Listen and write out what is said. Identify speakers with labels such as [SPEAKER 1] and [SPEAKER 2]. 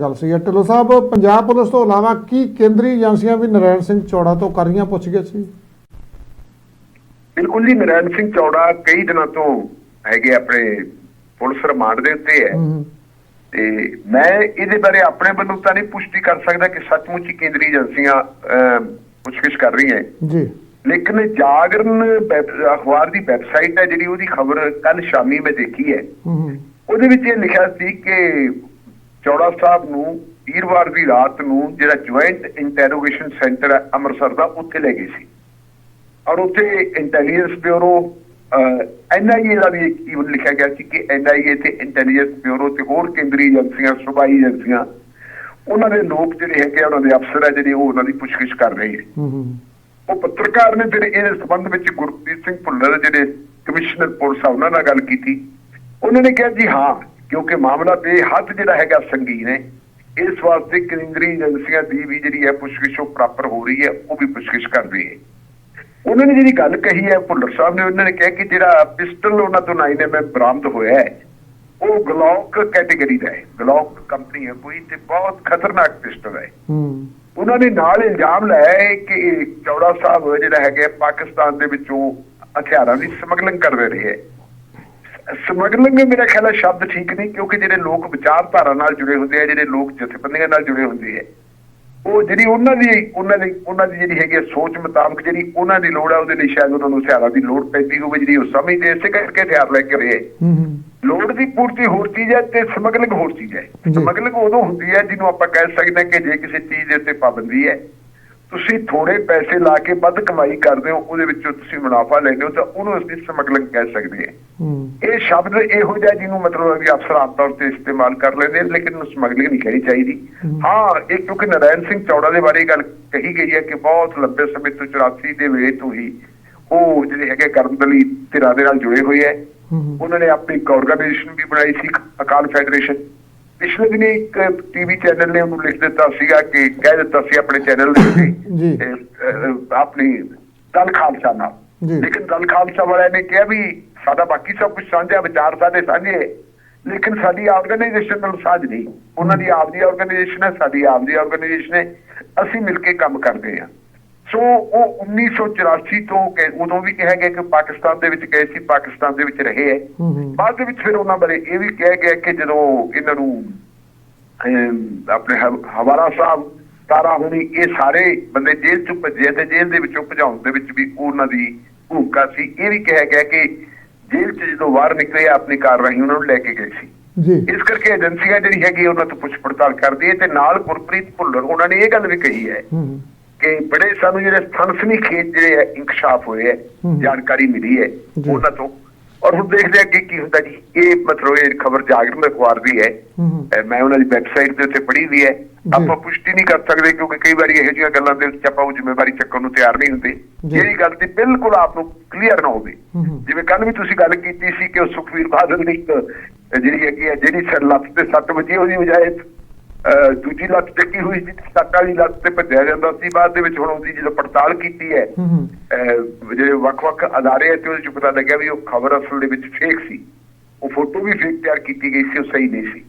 [SPEAKER 1] ਗੱਲ ਸੀ ਢਿੱਲੋਂ ਸਾਹਿਬ ਪੰਜਾਬ ਪੁਲਿਸ ਤੋਂ ਇਲਾਵਾ ਕੀ ਕੇਂਦਰੀ ਏਜੰਸੀਆਂ ਵੀ ਨਰੈਣ ਸਿੰਘ ਚੌੜਾ ਤੋਂ ਕਰ ਰਹੀਆਂ ਪੁੱਛਗਿੱਛ? ਸੀ
[SPEAKER 2] ਬਿਲਕੁਲ ਜੀ ਨਰੈਣ ਸਿੰਘ ਚੌੜਾ ਕਈ ਦਿਨਾਂ ਤੋਂ ਹੈਗੇ ਆਪਣੇ ਪੁਲਿਸ ਰਿਮਾਂਡ ਦੇ ਉੱਤੇ ਹੈ।
[SPEAKER 1] ਹੂੰ
[SPEAKER 2] ਤੇ ਮੈਂ ਇਹਦੇ ਬਾਰੇ ਆਪਣੇ ਵੱਲੋਂ ਤਾਂ ਨਹੀਂ ਪੁਸ਼ਟੀ ਕਰ ਸਕਦਾ ਕਿ ਸੱਚਮੁੱਚ ਹੀ ਕੇਂਦਰੀ ਏਜੰਸੀਆਂ ਪੁੱਛਗਿੱਛ ਕਰ ਰਹੀਆਂ
[SPEAKER 1] ਜੀ।
[SPEAKER 2] ਲੇਕਿਨ ਜਾਗਰਣ ਵੈਬ- ਅਖਬਾਰ ਦੀ ਵੈਬਸਾਈਟ ਹੈ ਜਿਹੜੀ ਉਹਦੀ ਖਬਰ ਕੱਲ ਸ਼ਾਮੀ ਮੈਂ ਦੇਖੀ ਹੈ
[SPEAKER 1] ਹੂੰ।
[SPEAKER 2] ਉਹਦੇ ਵਿੱਚ ਇਹ ਲਿਖਿਆ ਸੀ ਕਿ ਚੌੜਾ ਸਾਹਿਬ ਨੂੰ ਵੀਰਵਾਰ ਦੀ ਰਾਤ ਨੂੰ ਜਿਹੜਾ ਜੁਆਇੰਟ ਇੰਟਰੋਗੇਸ਼ਨ ਸੈਂਟਰ ਹੈ ਅੰਮ੍ਰਿਤਸਰ ਦਾ ਉੱਥੇ ਲੈ ਗਏ ਸੀ। ਔਰ ਉੱਥੇ ਇੰਟੈਲੀਜੈਂਸ ਬਿਊਰੋ ਐਨਆਈਏ ਦਾ ਵੀ ਈਵਨ ਲਿਖਿਆ ਗਿਆ ਸੀ ਕਿ ਐਨਆਈਏ ਤੇ ਇੰਟੈਲੀਜੈਂਸ ਬਿਊਰੋ ਤੇ ਹੋਰ ਕੇਂਦਰੀ ਏਜੰਸੀਆਂ ਸੂਬਾਈ ਏਜੰਸੀਆਂ ਉਹਨਾਂ ਦੇ ਲੋਕ ਜਿਹੜੇ ਹੈਗੇ ਆ, ਉਹਨਾਂ ਦੇ ਅਫਸਰ ਹੈ ਜਿਹੜੇ ਉਹ ਉਹਨਾਂ ਦੀ ਪੁੱਛਗਿੱਛ ਕਰ ਰਹੇ ਨੇ। ਉਹ ਪੱਤਰਕਾਰ ਨੇ ਫਿਰ ਇਹਦੇ ਸੰਬੰਧ ਵਿੱਚ ਗੁਰਪ੍ਰੀਤ ਸਿੰਘ ਭੁੱਲਰ ਜਿਹੜੇ ਕਮਿਸ਼ਨਰ ਪੁਲਿਸ ਆ ਉਹਨਾਂ ਨਾਲ ਗੱਲ ਕੀਤੀ। ਉਹਨਾਂ ਨੇ ਕਿਹਾ ਜੀ ਹਾਂ ਕਿਉਂਕਿ ਮਾਮਲਾ ਬੇਹੱਦ ਜਿਹੜਾ ਹੈਗਾ ਸੰਗੀਨ ਹੈ। ਇਸ ਵਾਸਤੇ ਕੇਂਦਰੀ ਏਜੰਸੀਆਂ ਦੀ ਵੀ ਜਿਹੜੀ ਹੈ ਪੁੱਛਗਿੱਛ ਉਹ ਪ੍ਰਾਪਰ ਹੋ ਰਹੀ ਹੈ ਉਹ ਵੀ ਪੁੱਛਗਿੱਛ ਕਰ ਰਹੀ ਹੈ। ਉਹਨਾਂ ਨੇ ਜਿਹੜੀ ਗੱਲ ਕਹੀ ਹੈ ਭੁੱਲਰ ਸਾਹਿਬ ਨੇ ਉਹਨਾਂ ਨੇ ਕਿਹਾ ਕਿ ਜਿਹੜਾ ਪਿਸਟਲ ਉਹਨਾਂ ਤੋਂ 9mm ਬਰਾਮਦ ਹੋਇਆ ਹੈ ਉਹ ਗਲੌਕ ਕੈਟਾਗਰੀ ਦਾ ਹੈ। ਗਲੌਕ ਕੰਪਨੀ ਹੈ ਕੋਈ ਤੇ ਬਹੁਤ ਖਤਰਨਾਕ ਪਿਸਟਲ ਹੈ।
[SPEAKER 1] ਹੂੰ।
[SPEAKER 2] ਉਹਨਾਂ ਨੇ ਨਾਲ ਇਲਜ਼ਾਮ ਲਾਇਆ ਹੈ ਕਿ ਚੌੜਾ ਸਾਹਿਬ ਜਿਹੜਾ ਹੈਗਾ ਪਾਕਿਸਤਾਨ ਦੇ ਵਿੱਚੋਂ ਹਥਿਆਰਾਂ ਦੀ ਸਮਗਲਿੰਗ ਕਰਦੇ ਰਹੇ ਹੈ। ਸਮਗਲਿੰਗ ਮੇਰਾ ਖਿਆਲ ਹੈ ਸ਼ਬਦ ਠੀਕ ਨਹੀਂ ਕਿਉਂਕਿ ਜਿਹੜੇ ਲੋਕ ਵਿਚਾਰਧਾਰਾ ਨਾਲ ਜੁੜੇ ਹੁੰਦੇ ਆ ਜਿਹੜੇ ਲੋਕ ਜਥੇਬੰਦੀਆਂ ਨਾਲ ਜੁੜੇ ਹੁੰਦੇ ਆ ਉਹ ਜਿਹੜੀ ਉਹਨਾਂ ਦੀ ਉਹਨਾਂ ਦੀ ਉਹਨਾਂ ਦੀ ਜਿਹੜੀ ਹੈਗੀ ਸੋਚ ਮੁਤਾਬਕ ਜਿਹੜੀ ਉਹਨਾਂ ਦੀ ਲੋੜ ਆ ਉਹਦੇ ਲਈ ਸ਼ਾਇਦ ਉਹਨਾਂ ਨੂੰ ਹਥਿਆਰਾਂ ਦੀ ਲੋੜ ਪੈਂਦੀ ਹੋਵੇ ਜਿਹੜੀ ਉਹ ਸਮਝਦੇ ਇਸੇ ਕਰਕੇ ਹਥਿਆਰ ਲੈ ਕੇ ਰਹੇ
[SPEAKER 1] ਹੂੰ ਹੂੰ।
[SPEAKER 2] ਲੋੜ ਦੀ ਪੂਰਤੀ ਹੋਰ ਚੀਜ਼ ਹੈ ਤੇ ਸਮਗਲਿੰਗ ਹੋਰ ਚੀਜ਼ ਹੈ। ਸਮਗਲਿੰਗ ਉਦੋਂ ਹੁੰਦੀ ਹੈ ਜਿਹਨੂੰ ਆਪਾਂ ਕਹਿ ਸਕਦੇ ਹਾਂ ਕਿ ਜੇ ਕਿਸੇ ਚੀਜ਼ ਦੇ ਉੱਤੇ ਪਾਬੰਦੀ ਹੈ ਤੁਸੀਂ ਥੋੜੇ ਪੈਸੇ ਲਾ ਕੇ ਵੱਧ ਕਮਾਈ ਕਰਦੇ ਹੋ ਉਹਦੇ ਵਿੱਚੋਂ ਤੁਸੀਂ ਮੁਨਾਫਾ ਲੈਂਦੇ ਹੋ ਤਾਂ ਉਹਨੂੰ ਅਸੀਂ ਸਮਗਲਿੰਗ ਕਹਿ ਸਕਦੇ ਹਾਂ। ਇਹ ਸ਼ਬਦ ਇਹੋ ਜਿਹਾ ਜਿਹਨੂੰ ਮਤਲਬ ਹੈ ਵੀ ਅਫਸਰ ਆਮ ਤੌਰ ਤੇ ਇਸਤੇਮਾਲ ਕਰ ਲੈਂਦੇ ਨੇ ਲੇਕਿਨ ਉਹਨੂੰ ਸਮਗਲਿੰਗ ਨਹੀਂ ਕਹਿਣੀ ਚਾਹੀਦੀ। ਹਾਂ। ਇਹ ਕਿਉਂਕਿ ਨਰੈਣ ਸਿੰਘ ਚੌੜਾ ਦੇ ਬਾਰੇ ਗੱਲ ਕਹੀ ਗਈ ਹੈ ਕਿ ਬਹੁਤ ਲੰਬੇ ਸਮੇਂ ਤੋਂ 84 ਦੇ ਵੇਲੇ ਤੋਂ ਹੀ ਉਹ ਜਿਹੜੇ ਹੈਗੇ ਕਰਮਦਲੀ ਧਿਰਾਂ ਦੇ ਨਾਲ ਜੁੜੇ ਹੋਏ ਹੂੰ। ਉਹਨਾਂ ਨੇ ਆਪਣੀ ਇੱਕ ਆਰਗੇਨਾਈਜੇਸ਼ਨ ਵੀ ਬਣਾਈ ਸੀ ਅਕਾਲ ਫੈਡਰੇਸ਼ਨ। ਪਿਛਲੇ ਦਿਨੀ ਇੱਕ ਟੀਵੀ ਚੈਨਲ ਨੇ ਉਹਨੂੰ ਲਿਖ ਦਿੱਤਾ ਸੀਗਾ ਕਿ ਕਹਿ ਦਿੱਤਾ ਸੀ ਆਪਣੇ ਚੈਨਲ ਦੇ
[SPEAKER 1] ਜੀ।
[SPEAKER 2] ਉੱਤੇ ਆਪਣੀ ਦਲ ਖਾਲਸਾ ਨਾਲ। ਲੇਕਿਨ ਦਲ ਖਾਲਸਾ ਵਾਲਿਆਂ ਨੇ ਕਿਹਾ ਵੀ ਸਾਡਾ ਬਾਕੀ ਸਭ ਕੁਝ ਸਾਂਝਾ ਵਿਚਾਰ ਸਾਡੇ ਸਾਂਝੇ। ਲੇਕਿਨ ਸਾਡੀ ਆਰਗੇਨਾਈਜੇਸ਼ਨ ਨਾਲ ਸਾਂਝ ਨਹੀਂ ਉਹਨਾਂ ਦੀ ਆਪਦੀ ਆਰਗੇਨਾਈਜੇਸ਼ਨ ਹੈ ਸਾਡੀ ਆਪਦੀ ਆਰਗੇਨਾਈਜੇਸ਼ਨ ਹੈ ਅਸੀਂ ਮਿਲ ਕੇ ਕੰਮ ਕਰਦੇ ਹਾਂ ਸੋ ਉਹ 1984 ਤੋਂ ਕਿ- ਉਦੋਂ ਵੀ ਕਿਹਾ ਗਿਆ ਕਿ ਪਾਕਿਸਤਾਨ ਦੇ ਵਿੱਚ ਗਏ ਸੀ ਪਾਕਿਸਤਾਨ ਦੇ ਵਿੱਚ ਰਹੇ ਹੈ। ਬਾਅਦ ਦੇ ਵਿੱਚ ਫਿਰ ਉਹਨਾਂ ਬਾਰੇ ਇਹ ਵੀ ਕਿਹਾ ਗਿਆ ਕਿ ਜਦੋਂ ਇਹਨਾਂ ਨੂੰ ਆਪਣੇ ਹਵ- ਹਵਾਲਾ ਸਾਹਿਬ ਤਾਰਾ ਹੁਣੀ ਇਹ ਸਾਰੇ ਬੰਦੇ ਜੇਲ੍ਹ ਚੋਂ ਭੱਜੇ ਤੇ ਜੇਲ੍ਹ ਦੇ ਵਿੱਚੋਂ ਭਜਾਉਣ ਦੇ ਵਿੱਚ ਵੀ ਉਹਨਾਂ ਦੀ ਭੂਮਿਕਾ ਸੀ। ਇਹ ਵੀ ਕਿਹਾ ਗਿਆ ਕਿ ਜੇਲ੍ਹ 'ਚ ਜਦੋਂ ਬਾਹਰ ਨਿਕਲੇ ਆਪਣੀ ਕਾਰਵਾਈ ਉਹਨਾਂ ਨੂੰ ਲੈ ਕੇ ਗਏ ਸੀ।
[SPEAKER 1] ਜੀ।
[SPEAKER 2] ਇਸ ਕਰਕੇ ਏਜੰਸੀਆਂ ਜਿਹੜੀ ਹੈਗੀ ਉਹਨਾਂ ਤੋਂ ਪੁੱਛ ਪੜਤਾਲ ਕਰਦੀ ਹੈ ਤੇ ਨਾਲ ਗੁਰਪ੍ਰੀਤ ਭੁੱਲਰ ਉਹਨਾਂ ਨੇ ਇਹ ਗੱਲ ਵੀ ਕਹੀ ਹੂੰ। ਕਿ ਬੜੇ ਸਾਨੂੰ ਜਿਹੜੇ ਸਥਨਸਨੀ ਖੇਤ ਜਿਹੜੇ ਹੈ ਇਨਕਸ਼ਾਫ ਹੋਏ ਹੈ। ਜਾਣਕਾਰੀ ਮਿਲੀ ਹੈ। ਉਹਨਾਂ ਤੋਂ। ਔਰ ਹੁਣ ਦੇਖਦੇ ਹਾਂ ਕਿ ਕੀ ਹੁੰਦਾ ਜੀ। ਇਹ ਮਤਲਬ ਇਹ ਖਬਰ ਜਾਗਰਣ ਅਖਬਾਰ ਦੀ ਹੈ। ਮੈਂ ਉਹਨਾਂ ਦੀ ਵੈਬਸਾਈਟ ਦੇ ਉੱਤੇ ਪੜ੍ਹੀ ਵੀ ਹੈ। ਆਪਾਂ ਪੁਸ਼ਟੀ ਨਹੀਂ ਕਰ ਸਕਦੇ ਕਿਉਂਕਿ ਕਈ ਵਾਰੀ ਇਹੋ ਜਿਹੀਆਂ ਗੱਲਾਂ ਦੇ ਵਿੱਚ ਆਪਾਂ ਉਹ ਜ਼ਿੰਮੇਵਾਰੀ ਚੱਕਣ ਨੂੰ ਤਿਆਰ ਨਹੀਂ ਹੁੰਦੇ। ਜਿਹੜੀ ਗੱਲ ਦੀ ਬਿਲਕੁਲ ਆਪ ਨੂੰ ਕਲੀਅਰ ਨਾ ਹੋਵੇ। ਜਿਵੇਂ ਕੱਲ ਵੀ ਤੁਸੀਂ ਗੱਲ ਕੀਤੀ ਸੀ ਕਿ ਉਹ ਸੁਖਵੀਰ ਬਾਦਲ ਦੀ ਜਿਹੜੀ ਹੈਗੀ ਹੈ ਜਿਹੜੀ ਸਿਰ ਲੱਤ ਤੇ ਸੱਟ ਵੱਜੀ ਉਹਦੀ ਬਜਾਏ ਦੂਜੀ ਲੱਤ ਟੱਕੀ ਹੋਈ ਸੀ ਸੱਟ ਵਾਲੀ ਲੱਤ ਤੇ ਭੱਜਿਆ ਜਾਂਦਾ ਸੀ ਬਾਅਦ ਦੇ ਵਿੱਚ ਹੁਣ ਉਹਦੀ ਜਦੋਂ ਪੜਤਾਲ ਕੀਤੀ ਹੈ ਜਿਹੜੇ ਵੱਖ-ਵੱਖ ਅਦਾਰੇ ਹੈ ਤੇ ਉਹਦੇ ਚ ਪਤਾ ਲੱਗਿਆ ਵੀ ਉਹ ਖਬਰ ਅਸਲ ਦੇ ਵਿੱਚ ਫੇਕ ਸੀ। ਉਹ ਫੋਟੋ ਵੀ ਫੇਕ ਤਿਆਰ ਕੀਤੀ ਗਈ ਸੀ ਉਹ ਸਹੀ ਨਹੀਂ ਸੀ।